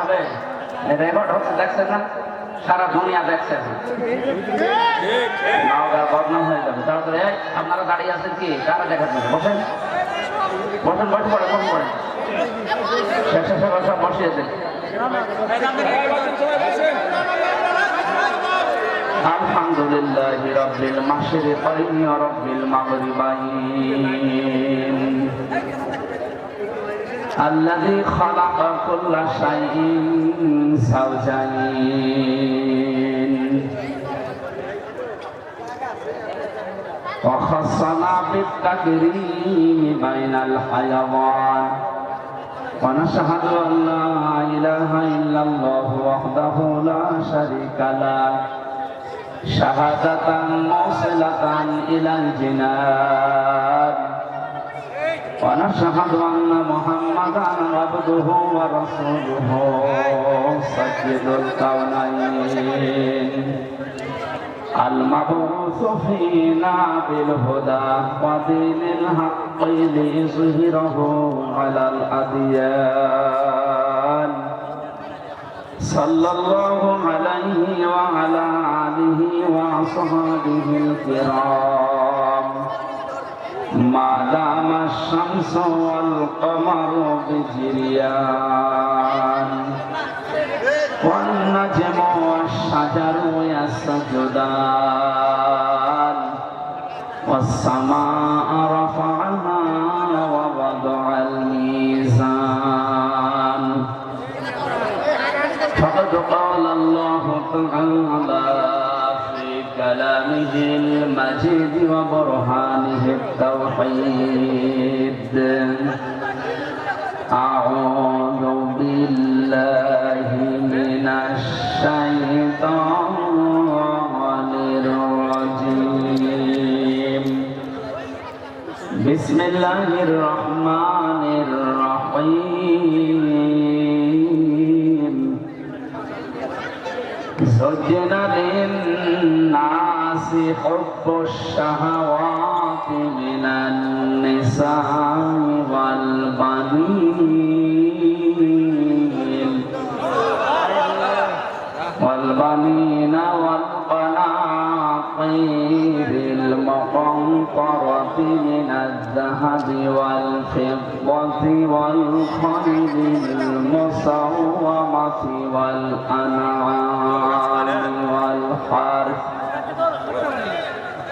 হবে। রেকর্ড দেখছেন না? সারা দুনিয়া বদনাম হয়ে তারপরে আপনারা দাঁড়িয়ে আছেন কি? কারা দেখার বসেন। বসেন, বসে পড়ে বসে পড়ে সব বসিয়েছেন আলহামদুলিল্লাহ রব্বিল মাসির করিমি রব্বিল মাগরিবাই الذي خلق كل شيء زوجين وخصنا بالتكريم بين الحيوان ونشهد أن لا إله إلا الله وحده لا شريك له شهادة موصلة إلى الجنان ونشهد أن محمدا عبده ورسوله. سيد الكونين المبعوث فينا بالهدى ودين الحق ليظهره على الأديان. صلى الله عليه وعلى آله وأصحابه الكرام. ما دام الشمس والقمر بجريان والنجم والشجر يسجدان والسماء رفعها ووضع الميزان. فقد قال الله تعالى في كلامه المجيد وبرهانه التوحيد أعوذ بالله من الشيطان الرجيم. بسم الله الرحمن الرحيم. زين للناس حب الشهوات النساء والبنين. والبنين والقناطير المقنطرة من الذهب والفضة والخيل المسومة والأنعام والحرث.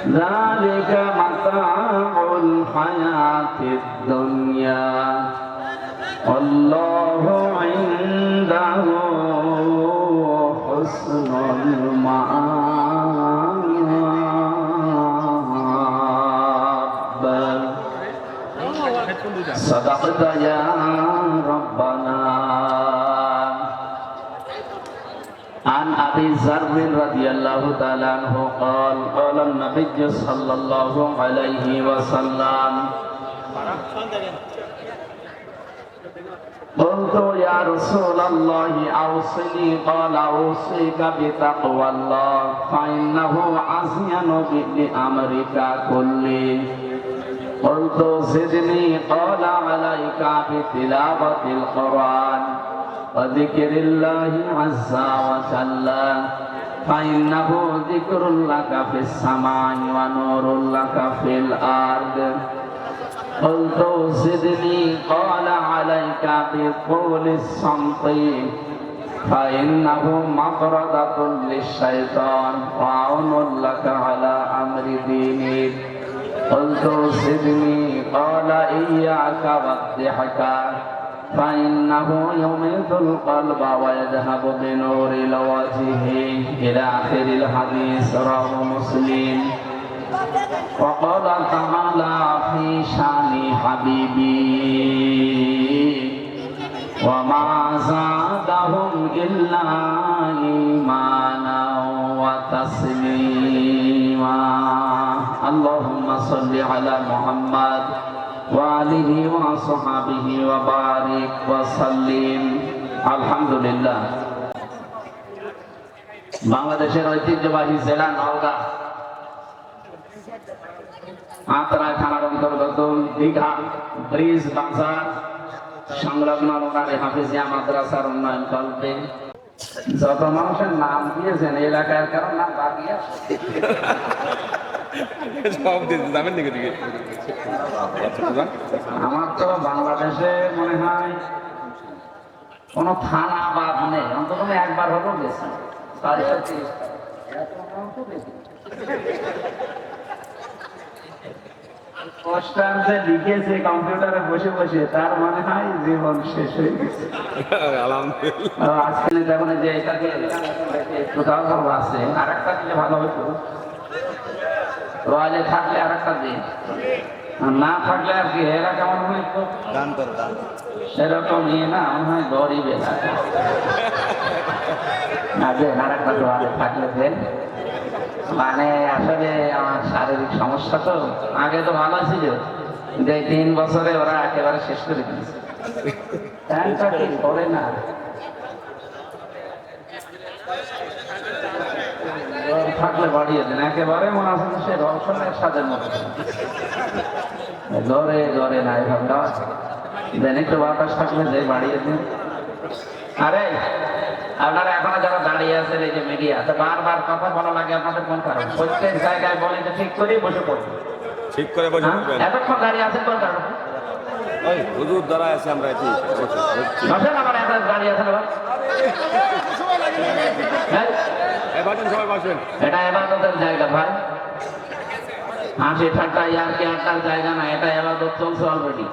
ذلك متاع الحياة الدنيا والله عنده حسن المآب صدقت يا عن ابي ذر رضي الله تعالى عنه قال قال النبي صلى الله عليه وسلم قلت يا رسول الله اوصني قال اوصيك بتقوى الله فانه ازين بامرك كله قلت زدني قال عليك بتلاوة القرآن وذكر الله عز وجل فإنه ذكر لك في السماء ونور لك في الأرض قلت زدني قال عليك بطول الصمت فإنه مطردة للشيطان وعون لك على أمر دينك قلت زدني قال إياك والضحك فإنه يميت القلب ويذهب بنور الوجه إلى آخر الحديث رواه مسلم وقال تعالى في شان حبيبي وما زادهم إلا إيمانا وتسليما اللهم صل على محمد وآله وصحبه وبارك وسلم الحمد لله বাংলাদেশের ঐতিহ্যবাহী জেলা নওগাঁ আত্রায় থানার অন্তর্গত দীঘা ব্রিজ বাজার সংলগ্ন ওনারে হাফিজিয়া মাদ্রাসার উন্নয়ন কল্পে যত মানুষের নাম দিয়েছেন এই এলাকার কারণ নাম বাকি যাবেন দিকে। আমার তো বাংলাদেশে মনে হয় থানা বাদ নেই অন্তত একবার লিখেছে কম্পিউটারে বসে বসে তার মনে হয় জীবন শেষ হয়ে গেছে আজকে দেখুন যে এটাকে একটু আছে আর একটা দিলে ভালো হতো রয়্যালে থাকলে আর একটা দিন। না থাকলে আর কি এরা কেমন হয় দান করো দান সেরকম নিয়ে না মনে হয় গরিব। না যে আর একটা রয়্যালে থাকলে দেন। মানে আসলে আমার শারীরিক সমস্যা তো আগে তো ভালো ছিল। যে তিন বছরে ওরা একেবারে শেষ করে দিয়েছে। প্যান্টটা করে না। থাকলে বাড়িয়ে দেন একেবারে মনে হচ্ছে সে রসনের স্বাদের মতো। জ্বরে জ্বরে না এভাবে দেওয়া দেন একটু বাতাস থাকলে যে বাড়িয়ে দিন। আরে আপনারা এখনও যারা দাঁড়িয়ে আছেন এই যে মিডিয়া তো বারবার কথা বলা লাগে আপনাদের কোন কারণ? প্রত্যেক জায়গায় বলে যে ঠিক করে বসে পড়বে ঠিক করে বসে হ্যাঁ? এতক্ষণ দাঁড়িয়ে আছেন কোন কারণ? ওই হুজুর দ্বারা আছে আমরা বসছি। বসেন আবার এত দাঁড়িয়ে আছেন আবার হ্যাঁ? এই বাসেন সবাই বাসেন এটা এবাদতের জায়গা ভাই। হাসি ঠাট্টা ইয়ারকি আড্ডার জায়গা না, এটা এবাদত চলছে অলরেডি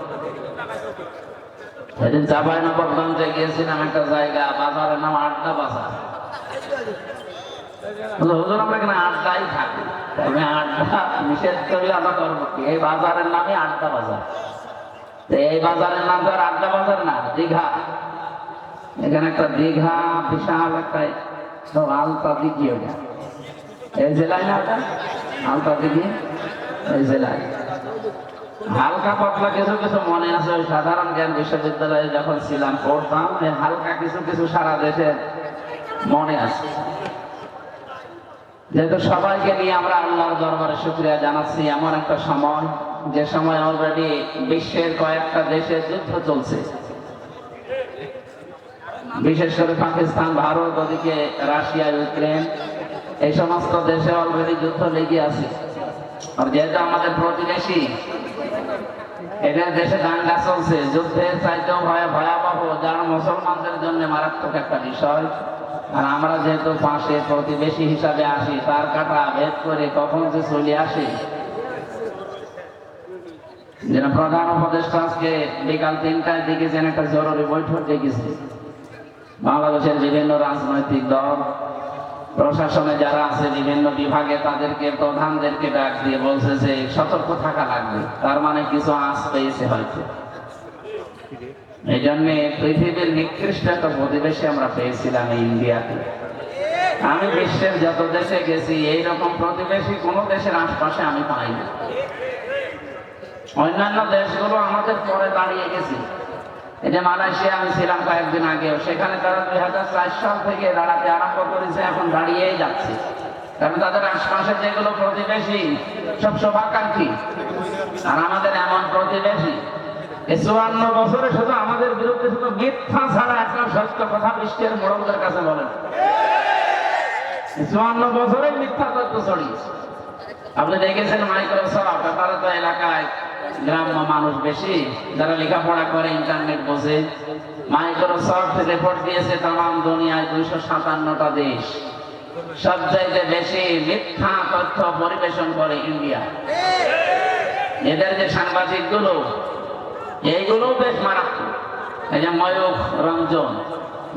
সেদিন চাপাই নবাবগঞ্জে গিয়েছিলাম, একটা জায়গা বাজারের নাম আড্ডা বাজার। হুজুর, আমরা এখানে আড্ডাই থাকি। তবে আড্ডা নিষেধ করলে কি? এই বাজারের নামই আড্ডা বাজার। এই বাজারের নাম তো আর বাজার না, দীঘা। এখানে একটা দীঘা, বিশাল একটা হালকা পাতলা কিছু কিছু মনে আছে সাধারণ জ্ঞান বিশ্ববিদ্যালয়ে যখন ছিলাম, পড়তাম হালকা কিছু কিছু সারা দেশে মনে আছে। যেহেতু সবাইকে নিয়ে আমরা আল্লাহর দরবারে শুক্রিয়া জানাচ্ছি, এমন একটা সময়, যে সময় অলরেডি বিশ্বের কয়েকটা দেশে যুদ্ধ চলছে। বিশেষ করে পাকিস্তান, ভারত, ওদিকে রাশিয়া, ইউক্রেন, এই সমস্ত দেশে অলরেডি যুদ্ধ লেগে আছে। আর যেহেতু আমাদের প্রতিবেশী এদের দেশে দাঙ্গা চলছে। যুদ্ধের চাইতেও ভয়, ভয়াবহ, যারা মুসলমানদের জন্য মারাত্মক একটা বিষয়। আর আমরা যেহেতু পাশে প্রতিবেশী হিসাবে আসি, তার কাটা ভেদ করে কখন যে চলে আসে। যেন প্রধান উপদেষ্টা আজকে বিকাল তিনটার দিকে যেন একটা জরুরি বৈঠক ডেকেছে। বাংলাদেশের বিভিন্ন রাজনৈতিক দল, প্রশাসনে যারা আছে, বিভিন্ন বিভাগে তাদেরকে, প্রধানদেরকে ডাক দিয়ে বলছে যে সতর্ক থাকা লাগবে। তার মানে কিছু আঁচ পেয়েছে হয়তো। এই জন্যে পৃথিবীর নিকৃষ্ট একটা প্রতিবেশী আমরা পেয়েছিলাম এই ইন্ডিয়াতে। আমি বিশ্বের যত দেশে গেছি, এইরকম প্রতিবেশী কোনো দেশের আশপাশে আমি পাই না অন্যান্য দেশগুলো আমাদের পরে দাঁড়িয়ে গেছে। যে মালয়েশিয়া, আমি ছিলাম কয়েকদিন আগে সেখানে তারা দুই হাজার চার সাল থেকে দাঁড়াতে আরম্ভ করেছে, এখন দাঁড়িয়েই যাচ্ছে। কারণ তাদের আশপাশে যেগুলো প্রতিবেশী, সব শোভাকাঙ্ক্ষী আর আমাদের এমন প্রতিবেশী চুয়ান্ন বছরে শুধু আমাদের বিরুদ্ধে শুধু মিথ্যা ছাড়া একটা সত্য কথা বিশ্বের মোড়লদের কাছে বলেন। চুয়ান্ন বছরে মিথ্যা তথ্য ছড়িয়েছে। আপনি দেখেছেন মাইক্রোসফট তারা তো এলাকায় গ্রাম্য মানুষ বেশি, যারা লেখাপড়া করে ইন্টারনেট বোঝে। মাইক্রোসফট রিপোর্ট দিয়েছে তাম দুনিয়ায় দুইশো সাতান্নটা দেশ। সব চাইতে বেশি মিথ্যা তথ্য পরিবেশন করে ইন্ডিয়া এদের যে সাংবাদিকগুলো এইগুলো বেশ মারাত্মক। এই যে ময়ূখ, রঞ্জন,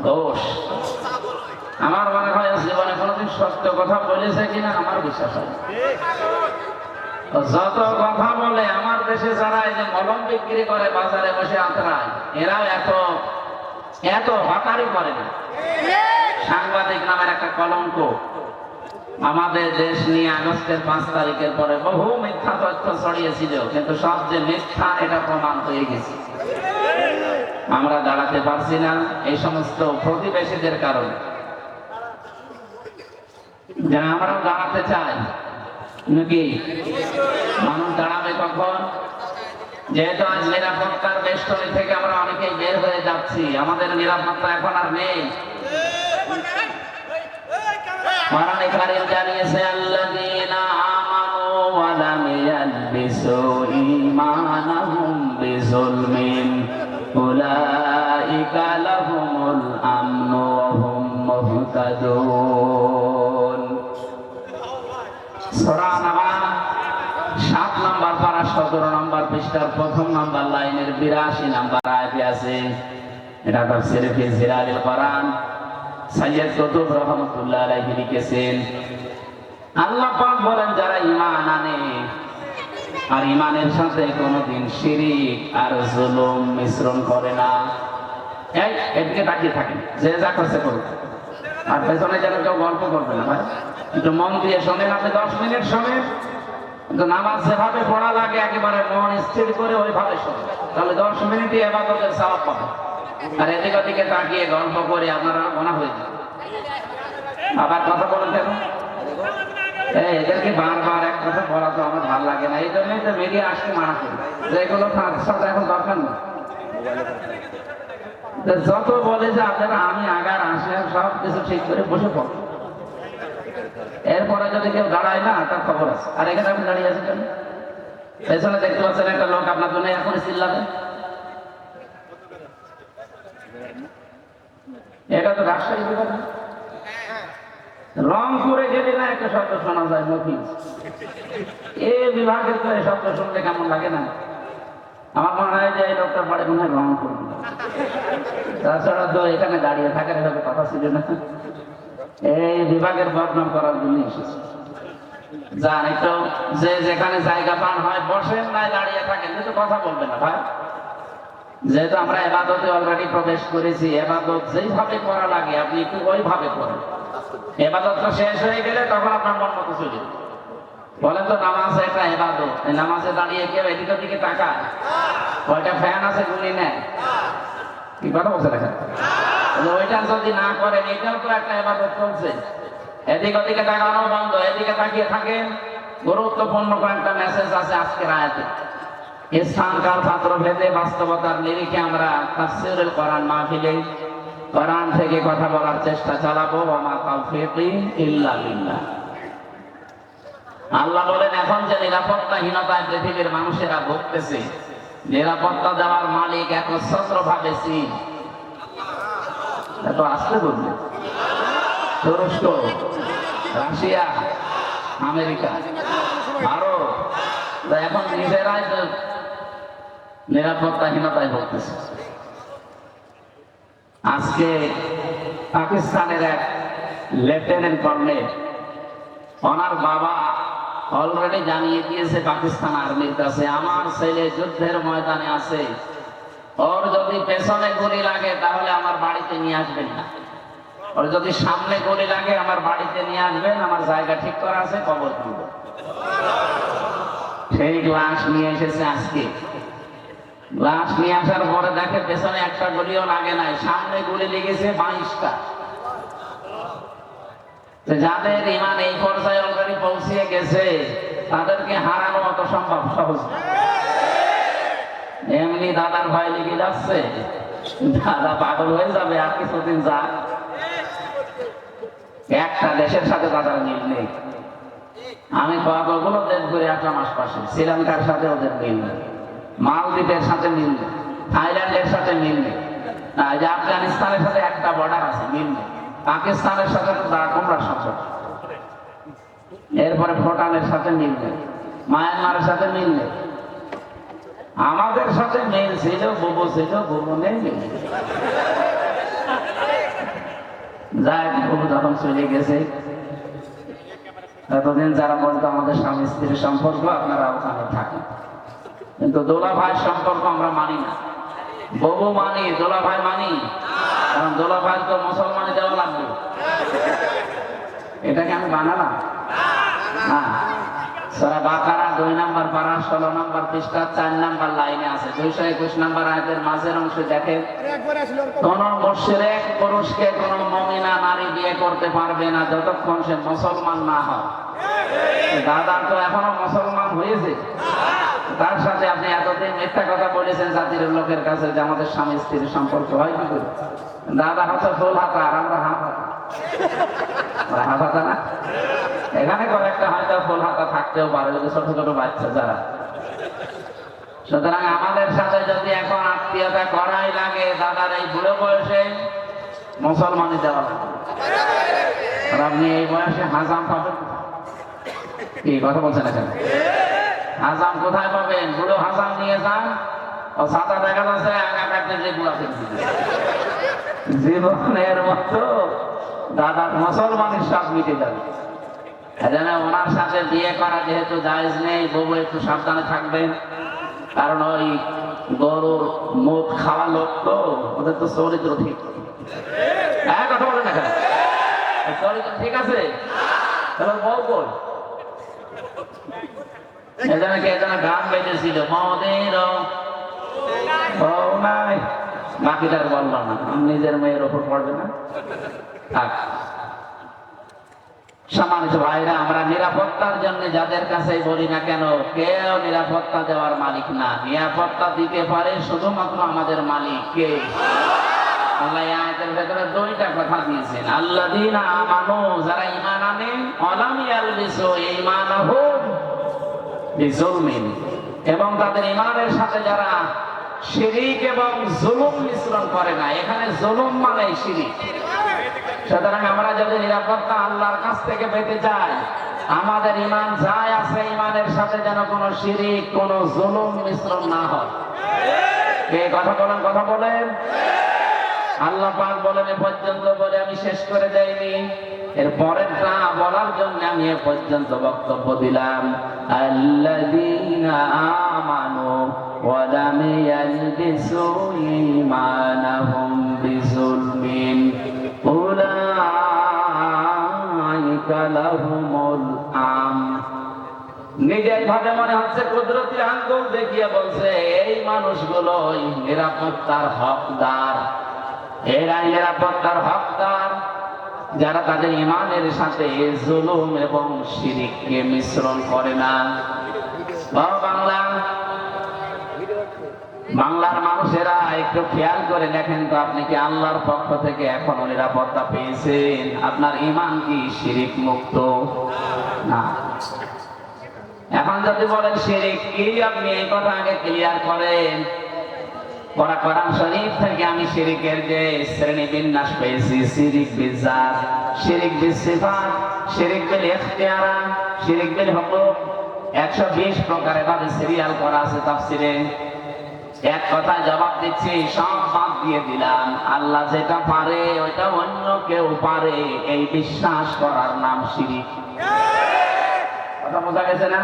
ঘোষ। আমার মনে হয়, জীবনে কোনোদিন সত্য কথা বলেছে কিনা আমার বিশ্বাস হয় যত কথা বলে, আমার দেশে যারা এই যে মলম বিক্রি করে বাজারে বসে আঁতরায় এরাও এত এত হকারি করে না। সাংবাদিক নামের একটা কলঙ্ক। আমাদের দেশ নিয়ে আগস্টের পাঁচ তারিখের পরে বহু মিথ্যা তথ্য ছড়িয়েছিল, কিন্তু সব যে মিথ্যা, এটা প্রমাণ হয়ে গেছে। আমরা দাঁড়াতে পারছি না এই সমস্ত প্রতিবেশীদের কারণে। যেন আমরাও দাঁড়াতে চাই নাকি মানুষ দাঁড়াবে কখন যেহেতু আজ নিরাপত্তার বেষ্টনী থেকে আমরা অনেকেই বের হয়ে যাচ্ছি আমাদের নিরাপত্তা এখন আর নেই কোরআনে কারিম জানিয়েছে আল্লাযীনা পৃষ্ঠার প্রথম নম্বর লাইনের বিরাশি নম্বর আয়াতে আছে। এটা তাফসীরে ফি জিলালিল কোরআন। সাইয়্যিদ কুতুব রহমাতুল্লাহ আলাইহি লিখেছেন, আল্লাহ পাক বলেন, যারা ঈমান আনে আর ঈমানের সাথে কোনোদিন শিরিক আর জুলুম মিশ্রণ করে না। এই, এদিকে তাকিয়ে থাকেন, যে যা করছে করুক। আর পেছনে যেন কেউ গল্প করবে না, ভাই। একটু মন দিয়ে শোনেন আপনি, দশ মিনিট শোনেন। নামাজ যেভাবে পড়া লাগে, একেবারে মন স্থির করে ওইভাবে তাহলে দশ এবাদতের সাবাব পাবে। আর এদিক ওদিকে তাকিয়ে গল্প করে আপনারা মনে হয়ে আবার কথা এদেরকে বারবার এক কথা বলা তো আমার ভালো লাগে না। এই জন্যই তো মিডিয়া আসতে মানা করি। যেগুলো সব এখন দরকার নেই। যত বলে যে আপনারা আমি আগার আসে সব কিছু ঠিক করে বসে পড়ো। এরপরে যদি কেউ দাঁড়ায় না, তার খবর আছে। আর এখানে আপনি দাঁড়িয়ে আছেন কেন? পেছনে দেখতে পাচ্ছেন একটা লোক আপনার জন্য এখন চিল্লাবে। এটা তো রাজশাহী বিভাগ রংপুরে গেলে না একটা শব্দ শোনা যায়, মফিজ? এ বিভাগের তো এই শব্দ শুনলে কেমন লাগে না? আমার মনে হয় যে এই লোকটা পরে মনে হয় রংপুর তাছাড়া তো এখানে দাঁড়িয়ে থাকার এভাবে কথা ছিল না। এই বিভাগের বদনাম করার জন্য এসেছে। যান একটু যে যেখানে জায়গা পান হয় বসেন নাই দাঁড়িয়ে থাকেন কিন্তু কথা বলবেন না ভাই। যেহেতু আমরা এবাদতে অলরেডি প্রবেশ করেছি, এবাদত যেইভাবে করা লাগে, আপনি একটু ওইভাবে করেন। এবাদতটা শেষ হয়ে গেলে তখন আপনার মন মতো চলে বলেন তো, নামাজ একটা এবাদত নামাজে দাঁড়িয়ে কেউ এদিকে দিকে টাকা কয়টা ফ্যান আছে গুলি নেয়? কি কথা বলছে দেখেন ওইটা যদি না করেন, এটাও তো একটা এবাদত চলছে। এদিক ওদিকে তাকানো বন্ধ, এদিকে তাকিয়ে থাকেন। গুরুত্বপূর্ণ কয়েকটা মেসেজ আছে আজকের আয়াতে। স্থানকাল পাত্র ভেদে বাস্তবতার নিরিখে আমরা কোরআন মাহফিলে কোরআন থেকে কথা বলার চেষ্টা চালাবো, ওমা তাওফীকি ইল্লা বিল্লাহ। আল্লাহ বলেন, এখন যে নিরাপত্তাহীনতায় পৃথিবীর মানুষেরা ভুগতেছে, নিরাপত্তা দেওয়ার মালিক একচ্ছত্র ভাবে চীন। এত আসতে বলবে তুরস্ক রাশিয়া, আমেরিকা, ভারত এখন নিজেরাই নিরাপত্তাহীনতায় ভুগতেছে। আজকে পাকিস্তানের এক লেফটেন্যান্ট কর্নেল ওনার বাবা অলরেডি জানিয়ে দিয়েছে পাকিস্তান আর্মির কাছে, আমার ছেলে যুদ্ধের ময়দানে আছে ওর যদি পেছনে গুলি লাগে, তাহলে আমার বাড়িতে নিয়ে আসবেন না। ওর যদি সামনে গুলি লাগে, আমার বাড়িতে নিয়ে আসবেন, আমার জায়গা ঠিক করা আছে, কবর দিব। সেই গ্লাস নিয়ে এসেছে আজকে। গ্লাস নিয়ে আসার পরে দেখে পেছনে একটা গুলিও লাগে নাই, সামনে গুলি লেগেছে বাইশটা। যাদের ইমান এই পর্যায়ে অলরেডি পৌঁছিয়ে গেছে, তাদেরকে হারানো অত সম্ভব, সহজ। এমনি দাদার ভয় লেগে যাচ্ছে। দাদা পাগল হয়ে যাবে, আর কিছুদিন যাক। একটা দেশের সাথে দাদার মিল নেই। আমি কতগুলো দেশ ঘুরে আসলাম আশপাশে। শ্রীলঙ্কার সাথে ওদের মিল নেই। মালদ্বীপের সাথে মিল নেই। থাইল্যান্ডের সাথে মিল নেই। যে আফগানিস্তানের সাথে একটা বর্ডার আছে, মিল নেই। পাকিস্তানের সাথে তো দা কুমড়া সংসদ এরপরে ভুটানের সাথে মিল নেই। মায়ানমারের সাথে মিল নেই। আমাদের সাথে মিল ছিল বুবু ছিল বুবু নেই। যাই বুবু যখন চলে গেছে, এতদিন যারা বলতো আমাদের স্বামী স্ত্রীর সম্পর্ক, আপনারা ওখানে থাকেন। কিন্তু দোলা ভাইয়ের সম্পর্ক আমরা মানি না। ববু মানি দোলা ভাই মানি। কারণ দোলা ভাই তো মুসলমানি দেওয়া লাগবে। এটাকে আমি বানালাম না। সারা বাকারা দুই নাম্বার পারা, ষোলো নাম্বার পৃষ্ঠা, চার নাম্বার লাইনে আছে। দুইশো একুশ নাম্বার আয়তের মাঝের অংশে দেখে, কোন মুশরিক পুরুষকে কোন মমিনা নারী বিয়ে করতে পারবে না যতক্ষণ সে মুসলমান না হয়। দাদা তো এখনও মুসলমান হয়েছে। তার সাথে আপনি এতদিন মিথ্যা কথা বলেছেন জাতির লোকের কাছে যে আমাদের স্বামী স্ত্রীর সম্পর্ক হয় কি করে? দাদা হচ্ছে ফুল হাতা, আর আমরা হাতা হাতা না? এখানে কয়েকটা হয়তো ফুল হাতা থাকতেও পারে, যদি ছোট ছোট বাচ্চা যারা। সুতরাং আমাদের সাথে যদি এখন আত্মীয়তা করাই লাগে, দাদার এই বুড়ো বয়সে মুসলমানই দেওয়া আর আপনি এই বয়সে হাজাম পাবেন কি, কথা বলছেন এখানে? হাজাম কোথায় পাবেন? বুড়ো হাজাম নিয়ে যান। ও সাদা দেখা যাচ্ছে আগা কাটতে যে ফেলছে জীবনের মতো দাদার মুসলমানের সব মিটে যাবে। এজন্য ওনার সাথে বিয়ে করা যেহেতু জায়েজ নেই, বউ একটু সাবধানে থাকবেন। কারণ ওই গরুর মুখ খাওয়া লোক তো, ওদের তো চরিত্র ঠিক। হ্যাঁ কথা না ঠিক আছে? বউ নাই। না। নিজের মেয়ের ওপর পড়বে না? থাক। সম্মানিত ভাইরা, আমরা নিরাপত্তার জন্য যাদের কাছে বলি না কেন, কেউ নিরাপত্তা দেওয়ার মালিক না। নিরাপত্তা দিতে পারে শুধুমাত্র আমাদের মালিক কে? এবং তাদের ঈমানের সাথে যারা শিরিক এবং জুলুম মিশ্রণ করে না, এখানে জুলুম মানে শিরিক। সুতরাং আমরা যদি নিরাপত্তা আল্লাহর কাছ থেকে পেতে চাই, আমাদের ইমান যাই আছে ইমানের সাথে যেন কোনো শিরিক, কোনো জুলুম মিশ্রণ না হয়। কে কথা বলেন কথা বলেন? আল্লাহ পাক বলেন, এ পর্যন্ত বলে আমি শেষ করে দেইনি। এর পরেরটা বলার জন্য আমি এ পর্যন্ত বক্তব্য দিলাম। আল্লাযীনা আমানু ওয়া লাম ইয়ালবিসু ঈমানাহুম বিজুলমিন। নিজের ভাবে মনে হচ্ছে কুদরতি আঙ্গুল দেখিয়ে বলছে, এই মানুষগুলোই নিরাপত্তার হকদার। এরাই নিরাপত্তার হকদার। যারা তাদের ইমানের সাথে জুলুম এবং শিরিককে মিশ্রণ করে না। বাংলা বাংলার মানুষেরা একটু খেয়াল করে দেখেন তো, আপনি কি আল্লাহর পক্ষ থেকে এখনও নিরাপত্তা পেয়েছেন? আপনার ইমান কি শিরিক মুক্ত? না। এখন যদি বলেন শিরিক কি আপনি এই কথা আগে ক্লিয়ার করেন। পড়া শরীফ থেকে আমি শিরিকের যে শ্রেণি বিন্যাস পেয়েছি, শিরিক শিরিক শিরিক বিল শিরিক বিল হুকুক একশো বিশ প্রকারে ভাবে সিরিয়াল করা আছে তাফসিরে। এক কথায় জবাব দিচ্ছি, সব বাদ দিয়ে দিলাম। আল্লাহ যেটা পারে, ওইটা অন্য কেউ পারে। এই বিশ্বাস করার নাম শিরিক। কথা বোঝা গেছে না?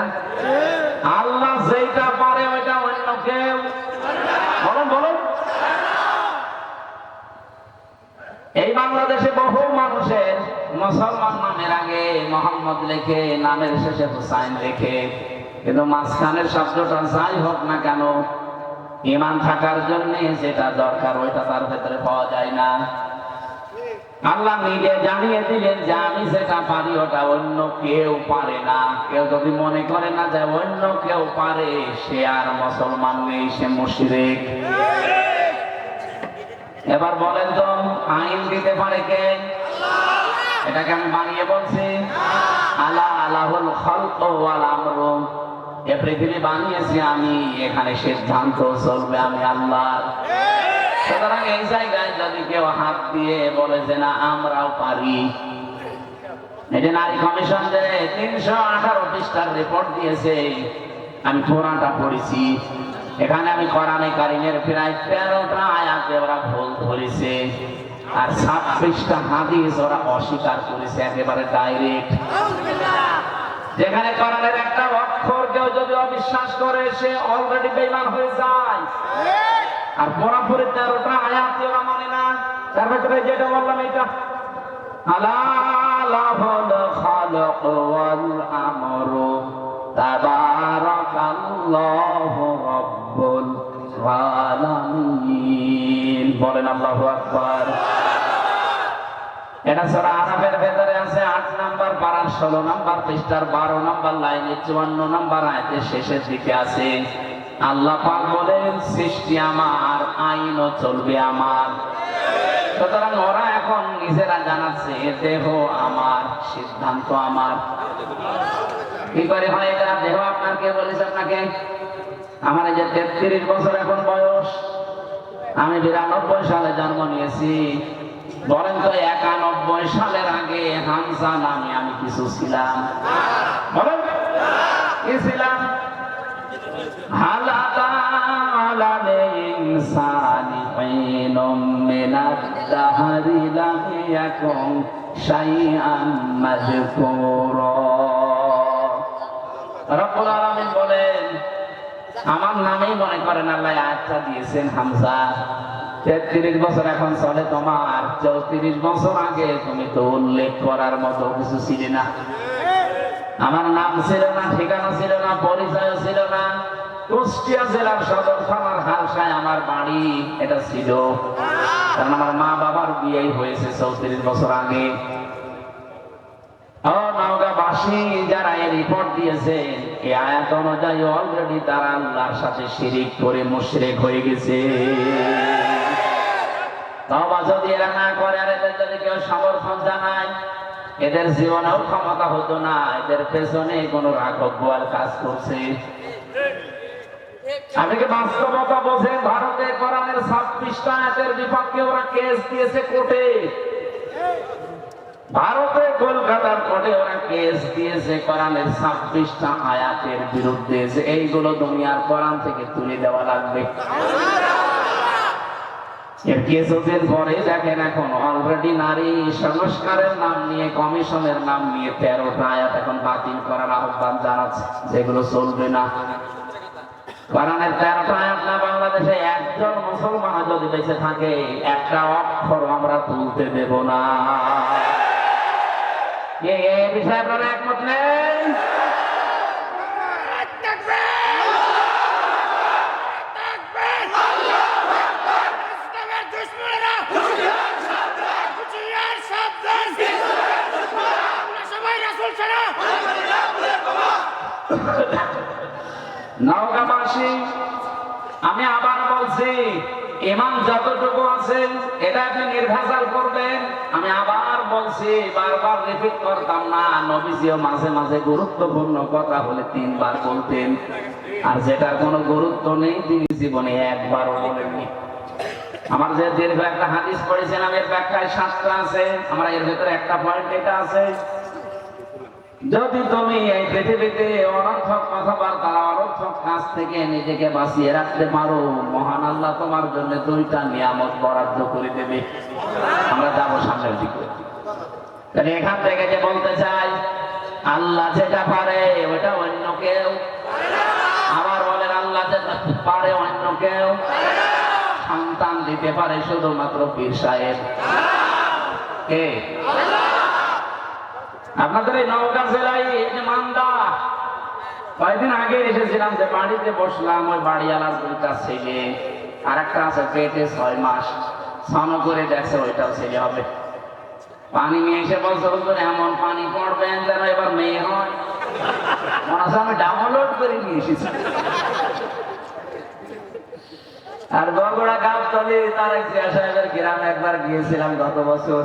আল্লাহ যেটা পারে, ওইটা অন্য কেউ। বলুন বলুন। এই বাংলাদেশে বহু মানুষের মুসলমান নামের আগে মোহাম্মদ লেখে, নামের শেষে হুসাইন লেখে। কিন্তু মাঝখানের শব্দটা যাই হোক না কেন ইমান থাকার জন্য যেটা দরকার, ওইটা তার ভেতরে পাওয়া যায় না। আল্লাহ নিজে জানিয়ে দিলেন যে আমি যেটা পারি ওটা অন্য কেউ পারে না। কেউ যদি মনে করে না যে অন্য কেউ পারে, সে আর মুসলমান নেই, সে মুশরিক। এবার বলেন তো, আইন দিতে পারে কে? এটাকে আমি বানিয়ে বলছি। আলা আলাহুল খালক ওয়াল আমরু। এ পৃথিবী বানিয়েছি আমি, এখানে সিদ্ধান্ত চলবে আমি আল্লাহর। সুতরাং এই জায়গায় যদি কেউ হাত দিয়ে বলে যে না, আমরাও পারি। নারী কমিশন যে তিনশো আঠারো পৃষ্ঠার রিপোর্ট দিয়েছে, আমি পুরাটা পড়েছি। এখানে আমি কোরআনে কারিমের প্রায় তেরোটা আয়াতে ওরা ভুল ধরেছে। আর ছাব্বিশটা হাদিস ওরা অস্বীকার করেছে, একেবারে ডাইরেক্ট যেখানে কোরআনের একটা অক্ষর কেউ যদি অবিশ্বাস করে সে অলরেডি বেইমান হয়ে যায়। আর পুরোপুরি তেরোটা আয়াত ওরা মানে না? তার ভেতরে যেটা বললাম এটা আলা লাহুল খালক ওয়াল আমরু তাবারাকাল্লাহু রাব্বুল আলামিন। বলেন আল্লাহু আকবার। এটা সূরা আরাফের ভেতরে আছে 8 নাম্বার পারা ষোলো নাম্বার পৃষ্ঠার বারো নাম্বার লাইনে চুয়ান্ন নাম্বার আয়তের শেষের দিকে আছে, আল্লাহ পাক বলেন, সৃষ্টি আমার, আইনও চলবে আমার। সুতরাং ওরা এখন নিজেরা জানাচ্ছে দেহ আমার, সিদ্ধান্ত আমার। কি করে হয় এটা? দেহ আপনার কে বলেছে আপনাকে? আমার এই যে তেত্রিশ বছর এখন বয়স, আমি বিরানব্বই সালে জন্ম নিয়েছি। বলেন তো একানব্বই সালের আগে হামসা নামে আমি কিছু ছিলাম। বলেন, কি ছিলাম? বলেন, আমার নামেই মনে করেন আল্লাহ আচ্ছা দিয়েছেন হামজা। তেত্রিশ বছর এখন চলে তোমার। চৌত্রিশ বছর আগে তুমি তো উল্লেখ করার মতো কিছু ছিলে না। আমার নাম ছিল না, ঠিকানা ছিল না, পরিচয় ছিল না। কুষ্টিয়া জেলার সদর থানার হালসায় আমার বাড়ি এটা ছিল। কারণ আমার মা বাবার বিয়েই হয়েছে চৌত্রিশ বছর আগে। নওগাঁবাসী, যারা এই রিপোর্ট দিয়েছেন, এই আয়াত অনুযায়ী অলরেডি তারা আল্লাহর সাথে শিরিক করে মুশরিক হয়ে গেছে। তবা যদি এরা না করে, আর এদের যদি কেউ সমর্থন জানায়, এদের জীবনেও ক্ষমতা হতো না, এদের পেছনে কোনো রাঘব গোয়াল কাজ করছে। আপনি কি বাস্তবতা বোঝেন? ভারতে কোরআনের ছাব্বিশটা আয়াতের বিপক্ষে ওরা কেস দিয়েছে কোর্টে। ভারতে কলকাতার কোর্টে ওরা কেস দিয়েছে কোরআনের ছাব্বিশটা আয়াতের বিরুদ্ধে এইগুলো দুনিয়ার কোরআন থেকে তুলে দেওয়া লাগবে। কিছুদিন পরে দেখেন এখন অলরেডি নারী সংস্কারের নাম নিয়ে, কমিশনের নাম নিয়ে তেরোটা আয়াত এখন বাতিল করার আহ্বান জানাচ্ছে, যেগুলো চলবে না। কোরআনের তেরোটা আয়াত না, বাংলাদেশে একজন মুসলমান যদি বেঁচে থাকে, একটা অক্ষর আমরা তুলতে দেব না। এই বিষয়ে আপনারা একমত নেই ইসলামের দুশ্মনেরা হুঁশিয়ার সাবধান আমরা ছাড়া নওগাঁবাসী, আমি আবার বলছি ইমান যতটুকু আছে, এটা আপনি নির্ভেজাল করবেন। আমি আবার বলছি, বারবার রিপিট করতাম না, নবীজিও মাঝে মাঝে গুরুত্বপূর্ণ কথা হলে তিনবার বলতেন। আর যেটার কোনো গুরুত্ব নেই, তিনি জীবনে একবারও বলেননি। আমার যে দীর্ঘ একটা হাদিস পড়েছিলাম এর ব্যাখ্যায় সাতটা আছে, আমার এর ভেতরে একটা পয়েন্ট এটা আছে। যদি তুমি এই পৃথিবীতে অনর্থক কথাবার্তা, অনর্থক কাজ থেকে নিজেকে বাঁচিয়ে রাখতে পারো, মহান আল্লাহ তোমার জন্য দুইটা নিয়ামত বরাদ্দ করে দেবে। আমরা যাব সামনের দিকে। তাহলে এখান থেকে যে বলতে চাই, আল্লাহ যেটা পারে, ওটা অন্য কেউ। আবার বলেন, আল্লাহ যেটা পারে, অন্য কেউ। সন্তান দিতে পারে শুধুমাত্র পীর সাহেব। কে? আপনাদের এই নওগাঁ জেলায় এই যে মান্দা, কয়েকদিন আগে এসেছিলাম যে বাড়িতে বসলাম, ওই বাড়িওয়ালার দুইটা ছেলে আর একটা আছে পেটে ছয় মাস, স্নান করে দেখছে ওইটাও ছেলে হবে। পানি নিয়ে এসে বলছে, হুজুর, এমন পানি পড়বেন যেন এবার মেয়ে হয়। মনে হচ্ছে আমি ডাউনলোড করে নিয়ে এসেছি। আর বগুড়া গাবতলি, তার এক জিয়া সাহেবের গ্রাম একবার গিয়েছিলাম গত বছর।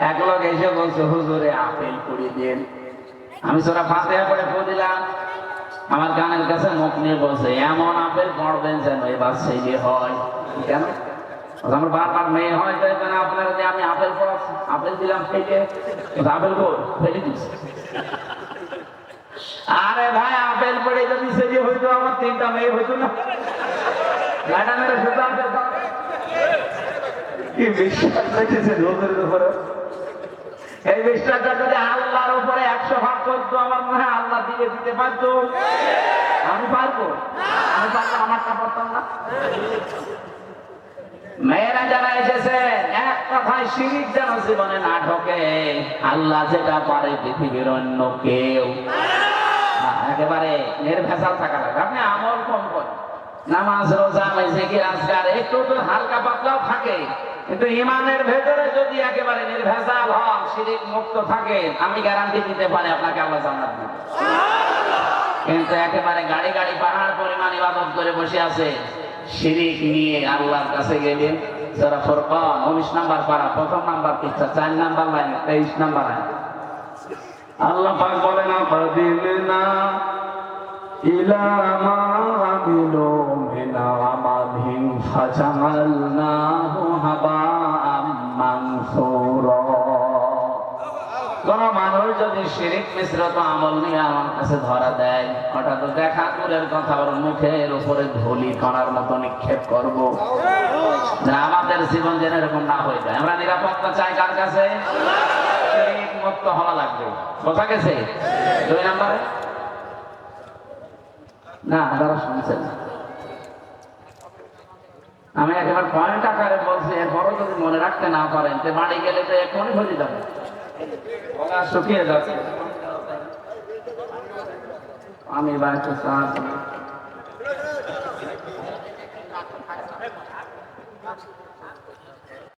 এক লোক এসে বলছে, হুজুরে, আপেল কুড়ি দিন। আমি সোরা ফাতেহা করে ফো দিলাম। আমার গানের কাছে মুখ নিয়ে বলছে, এমন আপেল পড়বেন যেন এবার ছেলে হয়। কেন? আমার বারবার মেয়ে হয়, তাই কেন আপনার যে আমি আপেল পড়াচ্ছি। আপেল দিলাম ফেটে। আপেল কই ফেলে দিচ্ছি আরে ভাই, আপেল পড়ে যদি ছেলে হইতো, আমার তিনটা মেয়ে হইতো না। ম্যাডামের সুতা আছে বিশ্বাস রেখেছে লোকের উপরে? এই বিশ্বাসটা যদি আল্লাহর উপরে একশো ভাগ করতো আমার মনে হয় আল্লাহ দিয়ে দিতে পারতো। আমি পারব? আমি পারব আমারটা পারতাম না। মেয়েরা যারা এসেছে এক কথায় শিরিক যেন জীবনে না ঢোকে আল্লাহ যেটা পারে পৃথিবীর অন্য কেউ। হ্যাঁ, একেবারে নির্ভেজাল থাকা লাগে। আপনি আমল কম করেন। নামাজ রোজা মেজেকি আজকার একটু তো হালকা পাতলাও থাকে। কিন্তু ইমানের ভেতরে যদি একেবারে নির্ভেজাল হন শিরিক মুক্ত থাকে আমি গ্যারান্টি দিতে পারি আপনাকে আল্লাহ জান্নাত দিবে। কিন্তু একেবারে গাড়ি গাড়ি পাহাড় পরিমাণ ইবাদত করে বসে আছে শিরিক নিয়ে আল্লাহর কাছে গেলে যারা ফরকান উনিশ নাম্বার পারা প্রথম নাম্বার পৃষ্ঠা চার নাম্বার লাইন তেইশ নাম্বার লাইন আল্লাহ পাক বলেন আপাদিনা ইলা মা আমিলু কোন মানুষ যদি শিরিক মিশ্রিত আমল নিয়ে আমার কাছে ধরা দেয়, হঠাৎ দেখা দূরের কথা ওর মুখের উপরে ধুলি কণার মতো নিক্ষেপ করব। আমাদের জীবন যেন এরকম না হয়ে যায়। আমরা নিরাপত্তা চাই কার কাছে? মুক্ত হওয়া লাগবে। বোঝা গেছে? দুই নম্বরে? না আপনারা শুনছেন। আমি একবার পয়েন্ট আকারে বলছি, এরপরও যদি মনে রাখতে না পারেন, তো বাড়ি গেলে তো এখনই হয়ে যাবে। শুকিয়ে যাচ্ছে আমি বাড়িতে চা